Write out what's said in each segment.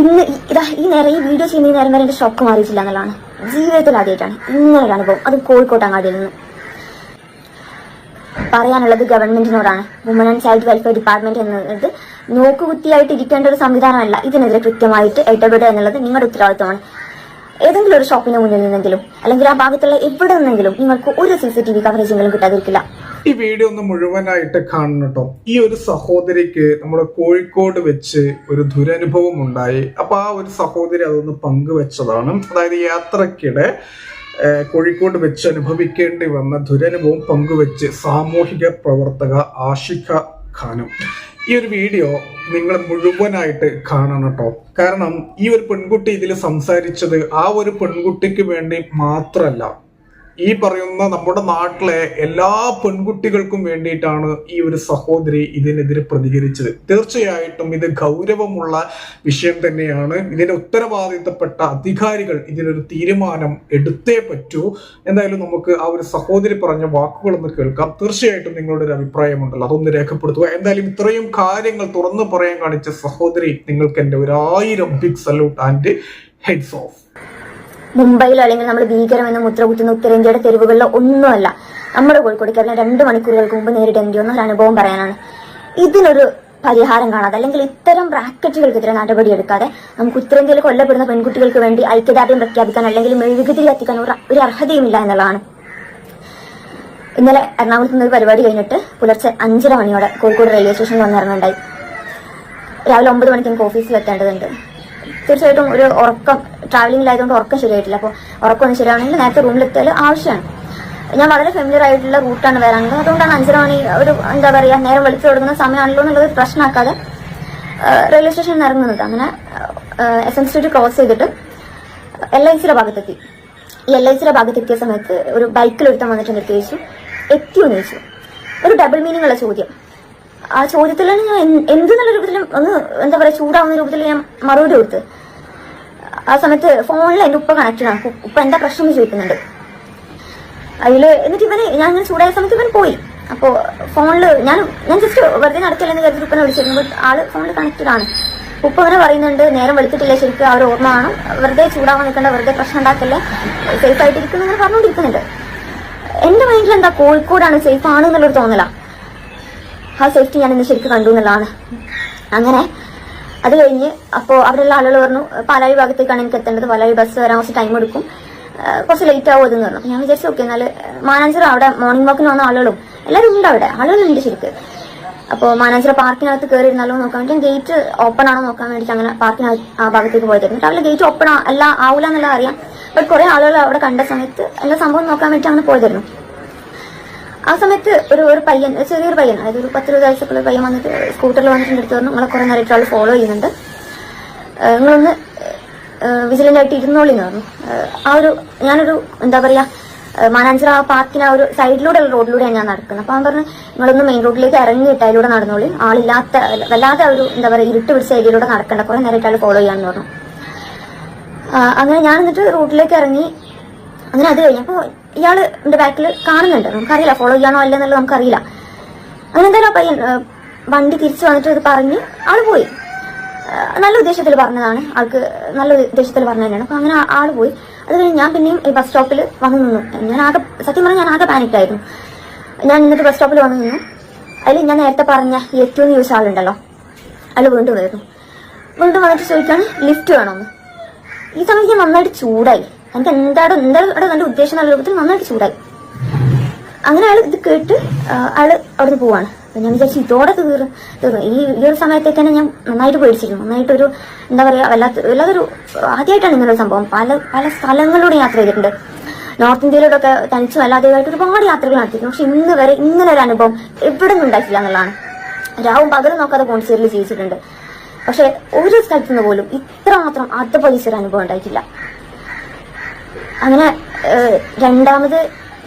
ഇന്ന് ഇതാ ഈ നേരം ഈ വീഡിയോ ചെയ്യുന്ന ഈ നേരം വരെ എന്റെ ഷോക്ക് മാറിയിട്ടില്ല എന്നുള്ളതാണ്. ജീവിതത്തിൽ ആദ്യമായിട്ടാണ്. ഇങ്ങനെ ഒരു അനുഭവം അത് കോഴിക്കോട്ട് അങ്ങാടിയിൽ നിന്ന്. പറയാനുള്ളത് ഗവൺമെന്റിനോടാണ്. Woman and child welfare department എന്നത് നോക്കുകുത്തിയായിട്ട് ഇരിക്കേണ്ട ഒരു സംവിധാനമല്ല. ഇതിനെതിരെ കൃത്യമായിട്ട് ഇടപെടുക എന്നുള്ളത് നിങ്ങളുടെ ഉത്തരവാദിത്തമാണ് ഏതെങ്കിലും ഒരു ഷോപ്പിന് മുന്നിൽ നിന്നെങ്കിലും അല്ലെങ്കിൽ ആ ഭാഗത്തുള്ള എവിടെ നിന്നെങ്കിലും നിങ്ങൾക്ക് ഒരു സി സി ടി വി കവറേജെങ്കിലും കിട്ടാതിരിക്കില്ല. ഈ വീഡിയോ ഒന്ന് മുഴുവനായിട്ട് കാണണം കേട്ടോ ഈ ഒരു സഹോദരിക്ക് നമ്മുടെ കോഴിക്കോട് വെച്ച് ഒരു ദുരനുഭവം ഉണ്ടായി. അപ്പൊ ആ ഒരു സഹോദരി അതൊന്ന് പങ്കുവെച്ചതാണ്. അതായത് യാത്രക്കിടെ കോഴിക്കോട് വെച്ച് അനുഭവിക്കേണ്ടി വന്ന ദുരനുഭവം പങ്കുവെച്ച് സാമൂഹിക പ്രവർത്തക ആഷിഖ ഖാനും. ഈ ഒരു വീഡിയോ നിങ്ങൾ മുഴുവനായിട്ട് കാണണം കേട്ടോ കാരണം ഈ ഒരു പെൺകുട്ടി ഇതിൽ സംസാരിച്ചത് ആ ഒരു പെൺകുട്ടിക്ക് വേണ്ടി മാത്രമല്ല ഈ പറയുന്ന നമ്മുടെ നാട്ടിലെ എല്ലാ പെൺകുട്ടികൾക്കും വേണ്ടിയിട്ടാണ് ഈ ഒരു സഹോദരി ഇതിനെതിരെ പ്രതികരിച്ചത്. തീർച്ചയായിട്ടും ഇത് ഗൗരവമുള്ള വിഷയം തന്നെയാണ്. ഇതിന്റെ ഉത്തരവാദിത്തപ്പെട്ട അധികാരികൾ ഇതിനൊരു തീരുമാനം എടുത്തേ പറ്റൂ. എന്തായാലും നമുക്ക് ആ ഒരു സഹോദരി പറഞ്ഞ വാക്കുകളൊന്ന് കേൾക്കാം. തീർച്ചയായിട്ടും നിങ്ങളുടെ ഒരു അഭിപ്രായമുണ്ടല്ലോ അതൊന്ന് രേഖപ്പെടുത്തുക. എന്തായാലും ഇത്രയും കാര്യങ്ങൾ തുറന്നു പറയാൻ കാണിച്ച സഹോദരി നിങ്ങൾക്ക് എന്റെ ഒരു ആയിരം big salute and heads off മുംബൈയിലോ അല്ലെങ്കിൽ നമ്മൾ ഭീകരമെന്ന് മുദ്ര കുത്തുന്ന ഉത്തരേന്ത്യയുടെ തെരുവുകളിലോ ഒന്നുമല്ല. നമ്മുടെ കോഴിക്കോട് കേരളം രണ്ട് മണിക്കൂറുകൾക്ക് മുമ്പ് നേരിടേണ്ടി വന്ന ഒരു അനുഭവം പറയാനാണ്. ഇതിനൊരു പരിഹാരം കാണാതെ അല്ലെങ്കിൽ ഇത്തരം ബ്രാക്കറ്റുകൾക്കെതിരെ നടപടിയെടുക്കാതെ നമുക്ക് ഉത്തരേന്ത്യയിൽ കൊല്ലപ്പെടുന്ന പെൺകുട്ടികൾക്ക് വേണ്ടി ഐക്യദാർഢ്യം പ്രഖ്യാപിക്കാൻ അല്ലെങ്കിൽ മെഴുകുതിരി കത്തിക്കാൻ ഒരു അർഹതയുമില്ല എന്നുള്ളതാണ്. ഇന്നലെ എറണാകുളത്ത് നിന്ന് ഒരു പരിപാടി കഴിഞ്ഞിട്ട് പുലർച്ചെ അഞ്ചര മണിയോടെ കോഴിക്കോട് റെയിൽവേ സ്റ്റേഷനിൽ വന്നിറങ്ങുണ്ടായി രാവിലെ ഒമ്പത് മണിക്ക് എനിക്ക് ഓഫീസിൽ എത്തേണ്ടതുണ്ട്. തീർച്ചയായിട്ടും ഒരു ഉറക്കം ട്രാവലിംഗിലായതുകൊണ്ട് ഉറക്കം ശരിയായിട്ടില്ല. അപ്പോൾ ഉറക്കം ഒന്ന് ശരിയാണെങ്കിൽ നേരത്തെ റൂമിലെത്തിയാൽ ആവശ്യമാണ്. ഞാൻ വളരെ ഫെമിലിയർ ആയിട്ടുള്ള റൂട്ടാണ് വരാനുള്ളത്. അതുകൊണ്ടാണ് അഞ്ചര മണി ഒരു എന്താ പറയുക നേരം വെളുത്ത് കൊടുക്കുന്ന സമയമാണല്ലോ എന്നുള്ളത് പ്രശ്നമാക്കാതെ റെയിൽവേ സ്റ്റേഷനിൽ ഇറങ്ങുന്നത്. അങ്ങനെ എസ് എം സ്ട്രീറ്റ് ക്രോസ് ചെയ്തിട്ട് എൽ ഐ സിയുടെ ഭാഗത്തെത്തി. ഈ എൽ ഐ സിയുടെ ഭാഗത്തെത്തിയ സമയത്ത് ഒരു ബൈക്കിൽ ഒരുത്തം വന്നിട്ട് നിർത്തി ചോദിച്ചു എത്തിയോ എന്ന് ചോദിച്ചു. ഒരു ഡബിൾ മീനിങ് ഉള്ള ചോദ്യം. ആ ചോദ്യത്തിലാണ് ഞാൻ എന്ത് നല്ല രൂപത്തിലും ഒന്ന് എന്താ പറയാ ചൂടാവുന്ന രൂപത്തിൽ ഞാൻ മറുപടി കൊടുത്ത്. ആ സമയത്ത് ഫോണിൽ എന്റെ ഉപ്പ കണക്റ്റഡ് ആണ്. ഉപ്പ- എന്താ പ്രശ്നം എന്ന് ചോദിക്കുന്നുണ്ട്. അതിൽ എന്നിട്ട് ഇവന് ഞാൻ ഇങ്ങനെ ചൂടായ സമയത്ത് ഇവൻ പോയി. അപ്പോ ഫോണിൽ ഞാൻ ഞാൻ ജസ്റ്റ് വെറുതെ നടക്കില്ലെന്ന് കരുതി ഉപ്പനെ വിളിച്ചിരുന്നു. ആൾ ഫോണിൽ കണക്റ്റഡ് ആണ്. ഉപ്പ ഇങ്ങനെ പറയുന്നുണ്ട് നേരം വെളുത്തിട്ടില്ല ശരിക്കും അവർ ഓർമ്മ കാണും. വെറുതെ ചൂടാവാൻ നിൽക്കണ്ട വെറുതെ പ്രശ്നം ഉണ്ടാക്കല്ലേ. സേഫ് ആയിട്ടിരിക്കുന്നു ഇങ്ങനെ പറഞ്ഞുകൊണ്ടിരിക്കുന്നുണ്ട്. എന്റെ മൈൻഡിൽ എന്താ കോഴിക്കോടാണ് സേഫ് ആണ് എന്നുള്ളൊരു തോന്നല. ആ സേഫ്റ്റി ഞാൻ ഇന്ന് ശരിക്കും കണ്ടു എന്നുള്ളതാണ്. അങ്ങനെ അത് കഴിഞ്ഞ് അപ്പോൾ അവിടെയുള്ള ആളുകൾ പറഞ്ഞു പാലാഴി ഭാഗത്തേക്കാണ് എനിക്ക് എത്തേണ്ടത്. പാലാഴി ബസ് വരാൻ കുറച്ച് ടൈം എടുക്കും. കുറച്ച് ലേറ്റ് ആവും അതെന്ന് പറഞ്ഞു. ഞാൻ വിചാരിച്ചു ഓക്കെ എന്നാൽ മാനാഞ്ചിറ അവിടെ മോർണിംഗ് വാക്കിന് വന്ന ആളുകളും എല്ലാവരും ഉണ്ട് അവിടെ. ആളുകളുണ്ട് ശരിക്ക്. അപ്പോൾ മാനാഞ്ചിറ പാർക്കിനകത്ത് കയറി ഇരുന്നാലോ നോക്കാൻ വേണ്ടി ഗേറ്റ് ഓപ്പൺ ആണോ നോക്കാൻ വേണ്ടിയിട്ട് അങ്ങനെ പാർക്കിനകത്ത് ആ ഭാഗത്തേക്ക് പോയതായിരുന്നു. രാവിലെ ഗേറ്റ് ഓപ്പൺ അല്ല ആവില്ല എന്നുള്ള അറിയാം. ബട്ട് കുറെ ആളുകൾ അവിടെ കണ്ട സമയത്ത് എല്ലാ സംഭവം നോക്കാൻ വേണ്ടിയിട്ട് അങ്ങനെ പോയതായിരുന്നു. ആ സമയത്ത് ഒരു ഒരു പയ്യൻ ചെറിയൊരു പയ്യൻ അതായത് ഒരു പത്ത് ഇരുപത് വയസ്സൊക്കെ പയ്യൻ വന്നിട്ട് സ്കൂട്ടറിൽ വന്നിട്ട് എടുത്തു പറഞ്ഞു നിങ്ങളെ കുറെ നേരമായിട്ട് ആൾ ഫോളോ ചെയ്യുന്നുണ്ട്. നിങ്ങളൊന്ന് വിജിലന്റ് ആയിട്ട് ഇരുന്നോളി എന്ന് പറഞ്ഞു. ആ ഒരു ഞാനൊരു എന്താ പറയാ ഏഹ് മാനാഞ്ചിറ ആ പാർക്കിന് ആ ഒരു സൈഡിലൂടെയുള്ള റോഡിലൂടെയാണ് ഞാൻ നടക്കുന്നത്. അപ്പൊ അവൻ പറഞ്ഞു നിങ്ങളൊന്ന് മെയിൻ റോഡിലേക്ക് ഇറങ്ങിയിട്ട് അതിലൂടെ നടന്നോളി. ആളില്ലാത്ത വല്ലാതെ ആ ഒരു എന്താ പറയുക ഇരുട്ട് പിടിച്ച ഏരിയയിലൂടെ നടക്കേണ്ട. കുറെ നേരമായിട്ട് ആൾ ഫോളോ ചെയ്യാന്ന് പറഞ്ഞു. അങ്ങനെ ഞാൻ എന്നിട്ട് റോഡിലേക്ക് ഇറങ്ങി. അങ്ങനെ അത് കഴിഞ്ഞപ്പോൾ ഇയാൾ എന്റെ ബാക്കിൽ കാണുന്നുണ്ട്. നമുക്കറിയില്ല ഫോളോ ചെയ്യാനോ അല്ലെന്നുള്ളത് നമുക്കറിയില്ല. അങ്ങനെ എന്തായാലും പയ്യൻ വണ്ടി തിരിച്ചു വന്നിട്ട് ഇത് പറഞ്ഞ് ആൾ പോയി. നല്ല ഉദ്ദേശത്തിൽ പറഞ്ഞതാണ്. ആൾക്ക് നല്ല ഉദ്ദേശത്തിൽ പറഞ്ഞു തന്നെയാണ് അപ്പൊ അങ്ങനെ ആൾ പോയി. അത് കഴിഞ്ഞ് ഞാൻ പിന്നെയും ഈ ബസ് സ്റ്റോപ്പിൽ വന്നു നിന്നു. ഞാൻ ആകെ സത്യം പറഞ്ഞാൽ ഞാൻ ആകെ പാനിക്കായിരുന്നു ഞാൻ എന്നിട്ട് ബസ് സ്റ്റോപ്പിൽ വന്നു നിന്നു. അതിൽ ഞാൻ നേരത്തെ പറഞ്ഞ ഏറ്റവും ചോദിച്ച ആളുണ്ടല്ലോ അയാൾ വീണ്ടും വരുന്നു വീണ്ടും വന്നിട്ട് ചോദിക്കാണ് ലിഫ്റ്റ് വേണമെന്ന് ഈ സമയത്ത് ഞാൻ നന്നായിട്ട് ചൂടായി. എനിക്ക് എന്താണ് എന്താണ് എന്റെ ഉദ്ദേശം എന്നുള്ള രൂപത്തിൽ നന്നായിട്ട് ചൂടായി. അങ്ങനെ ആൾ ഇത് കേട്ട് ആൾ അവിടുന്ന് പോവാണ്. ഞാൻ വിചാരിച്ചു ഇതോടെ തീർന്നു തീർന്നു ഈ ഈ ഒരു സമയത്തേക്ക് തന്നെ ഞാൻ നന്നായിട്ട് പേടിച്ചിരുന്നു നന്നായിട്ടൊരു എന്താ പറയാ വല്ലാത്ത വല്ലാത്തൊരു ആദ്യമായിട്ടാണ് ഇങ്ങനെ ഒരു സംഭവം. പല പല സ്ഥലങ്ങളിലൂടെ യാത്ര ചെയ്തിട്ടുണ്ട്. നോർത്ത് ഇന്ത്യയിലൂടെയൊക്കെ തനിച്ച് അല്ലാതെയായിട്ട് ഒരുപാട് യാത്രകൾ നടത്തിയിരുന്നു പക്ഷെ ഇന്ന് വരെ ഇങ്ങനെ ഒരു അനുഭവം എവിടെ നിന്നും ഉണ്ടായിട്ടില്ല എന്നുള്ളതാണ്. രാവും പകലും നോക്കാതെ പോണ്ടിച്ചേരിയിൽ ജീവിച്ചിട്ടുണ്ട്. പക്ഷെ ഒരു സ്ഥലത്തു നിന്ന് പോലും ഇത്രമാത്രം ഒരു അനുഭവം ഉണ്ടായിട്ടില്ല. അങ്ങനെ രണ്ടാമത്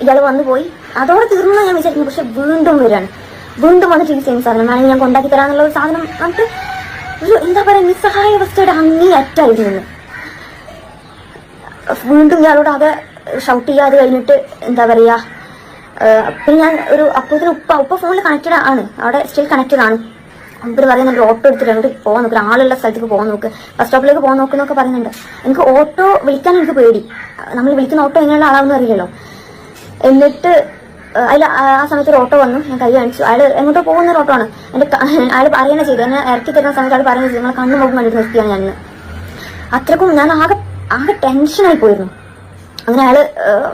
ഇയാൾ വന്നു പോയി. അതോടെ തീർന്നു ഞാൻ വിചാരിക്കുന്നു. പക്ഷെ വീണ്ടും വരികയാണ് വീണ്ടും വന്നിട്ട് ഈ സെയിം സാധനം വേണമെങ്കിൽ ഞാൻ കൊണ്ടാക്കി തരാന്നുള്ള ഒരു സാധനം നമുക്ക് ഒരു എന്താ പറയാ നിസ്സഹായ അവസ്ഥയുടെ അങ്ങേ അറ്റായിരുന്നു വീണ്ടും ഇയാളോട് അത് ഷൗട്ട് ചെയ്യാതെ കഴിഞ്ഞിട്ട് എന്താ പറയാ പിന്നെ ഞാൻ ഒരു അപ്പോഴത്തിന് ഉപ്പ ഉപ്പ ഫോണിൽ കണക്റ്റഡ് ആണ്. അവിടെ സ്റ്റിൽ കണക്റ്റഡ് ആണ്. ഇവർ പറയുന്നുണ്ട് ഓട്ടോ എടുത്തിട്ട് അങ്ങോട്ട് പോകാൻ നോക്കുക ആളുള്ള സ്ഥലത്തേക്ക് പോകാൻ നോക്ക്. ബസ് സ്റ്റോപ്പിലേക്ക് പോകാൻ നോക്കുന്നൊക്കെ പറയുന്നുണ്ട്. എനിക്ക് ഓട്ടോ വിളിക്കാൻ എനിക്ക് പേടി. നമ്മൾ വിളിക്കുന്ന ഓട്ടോ എങ്ങനെയുള്ള ആളാണെന്ന് അറിയില്ലല്ലോ. എന്നിട്ട് അതിൽ ആ സമയത്ത് ഒരു ഓട്ടോ വന്നു. ഞാൻ കൈ കാണിച്ചു. അയാൾ എങ്ങോട്ടോ പോകുന്ന ഒരു ഓട്ടോ ആണ്. എന്റെ അയാൾ പറയുന്നത് ചെയ്തു. എന്നെ ഇറക്കി തരുന്ന സമയത്ത് അയാൾ പറയുന്നത് ചെയ്തു. നിങ്ങളെ കണ്ണു മുഖം വേണ്ടി നിർത്തിയാണ് ഞാൻ അത്രക്കും ഞാൻ ആകെ ആകെ ടെൻഷനായി പോയിരുന്നു. അങ്ങനെ അയാൾ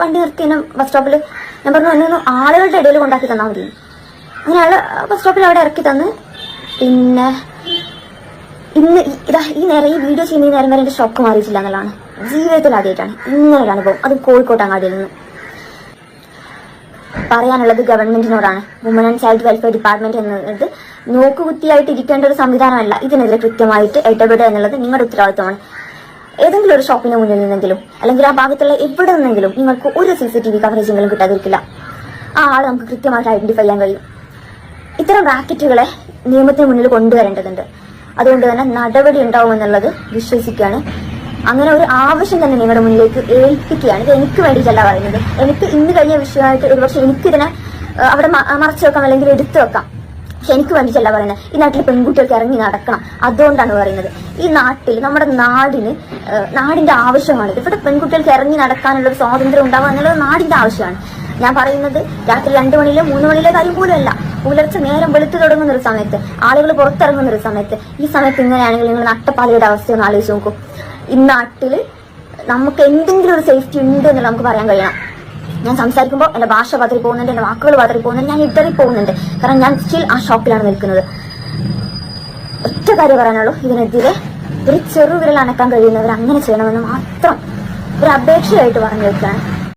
വണ്ടി നിർത്തി എന്നെ ബസ് സ്റ്റോപ്പിൽ ഞാൻ പറഞ്ഞു എന്നെ ആളുകളുടെ ഇടയിൽ കൊണ്ടാക്കി തന്നാൽ മതി. അങ്ങനെ അയാൾ ബസ് സ്റ്റോപ്പിൽ അവിടെ ഇറക്കി തന്ന്. പിന്നെ ഇന്ന് ഇതാ ഈ നേരം ഈ വീഡിയോ ചെയ്യുന്ന ഈ നേരം വരെ എന്റെ ഷോക്ക് മാറിയിട്ടില്ല എന്നുള്ളതാണ്. ജീവിതത്തിൽ ആദ്യമായിട്ടാണ് ഇങ്ങനൊരു അനുഭവം. അത് കോഴിക്കോട്ട് അങ്ങാടിയിൽ നിന്ന്. പറയാനുള്ളത് ഗവൺമെന്റിനോടാണ്. Woman and child welfare department എന്നത് നോക്കുകുത്തിയായിട്ട് ഇരിക്കേണ്ട ഒരു സംവിധാനമല്ല. ഇതിനെതിരെ കൃത്യമായിട്ട് ഇടപെടുക എന്നുള്ളത് നിങ്ങളുടെ ഉത്തരവാദിത്തമാണ് ഏതെങ്കിലും ഒരു ഷോപ്പിന് മുന്നിൽ നിന്നെങ്കിലും അല്ലെങ്കിൽ ആ ഭാഗത്തുള്ള എവിടെ നിന്നെങ്കിലും നിങ്ങൾക്ക് ഒരു സി സി ടി വി കവറേജെങ്കിലും കിട്ടാതിരിക്കില്ല. ആ ആൾ നമുക്ക് കൃത്യമായിട്ട് ഐഡന്റിഫൈ ചെയ്യാൻ കഴിയും. ഇത്തരം റാക്കറ്റുകളെ നിയമത്തിന് മുന്നിൽ കൊണ്ടുവരേണ്ടതുണ്ട്. അതുകൊണ്ട് തന്നെ നടപടി ഉണ്ടാവുമെന്നുള്ളത് വിശ്വസിക്കുകയാണ്. അങ്ങനെ ഒരു ആവശ്യം തന്നെ നിങ്ങളുടെ മുന്നിലേക്ക് ഏൽപ്പിക്കുകയാണ്. ഇത് എനിക്ക് വേണ്ടിയിട്ടല്ല പറയുന്നത്. എനിക്ക് ഇന്ന് കഴിഞ്ഞ വിഷയമായിട്ട് ഒരുപക്ഷെ എനിക്കിതിനെ അവിടെ മറച്ചു വെക്കാം അല്ലെങ്കിൽ എടുത്തു വെക്കാം. പക്ഷെ എനിക്ക് വേണ്ടിയിട്ടല്ല പറയുന്നത്. ഈ നാട്ടിൽ പെൺകുട്ടികൾക്ക് ഇറങ്ങി നടക്കണം. അതുകൊണ്ടാണ് പറയുന്നത്. ഈ നാട്ടിൽ നമ്മുടെ നാടിന് നാടിന്റെ ആവശ്യമാണ്. ഇവിടെ പെൺകുട്ടികൾക്ക് ഇറങ്ങി നടക്കാനുള്ള സ്വാതന്ത്ര്യം ഉണ്ടാവുക എന്നുള്ളത് നാടിന്റെ ആവശ്യമാണ്. ഞാൻ പറയുന്നത് രാത്രി രണ്ടു മണിയിലെ മൂന്ന് മണിയിലെ കാര്യം പോലുമല്ല പുലർച്ചെ നേരം വെളുത്തു തുടങ്ങുന്ന ഒരു സമയത്ത് ആളുകൾ പുറത്തിറങ്ങുന്ന ഒരു സമയത്ത് ഈ സമയത്ത് ഇങ്ങനെയാണെങ്കിൽ നിങ്ങൾ നട്ടപ്പാലയുടെ അവസ്ഥ ഒന്ന് ആലോചിച്ച് നോക്കൂ. ഈ നാട്ടിൽ നമുക്ക് എന്തെങ്കിലും ഒരു സേഫ്റ്റി ഉണ്ട് എന്ന് നമുക്ക് പറയാൻ കഴിയണം. ഞാൻ സംസാരിക്കുമ്പോൾ എന്റെ ഭാഷ പതറി പോകുന്നുണ്ട് എന്റെ വാക്കുകൾ പതറി പോകുന്നുണ്ട് ഞാൻ ഇടറി പോകുന്നുണ്ട്. കാരണം ഞാൻ സ്റ്റിൽ ആ ഷോപ്പിലാണ് നിൽക്കുന്നത്. ഒറ്റ കാര്യം പറയാനുള്ളൂ ഇതിനെതിരെ ഒരു ചെറുവിരൽ അനക്കാൻ കഴിയുന്നവർ അങ്ങനെ ചെയ്യണമെന്ന് മാത്രം ഒരു അപേക്ഷയായിട്ട് പറഞ്ഞു വെക്കുകയാണ്.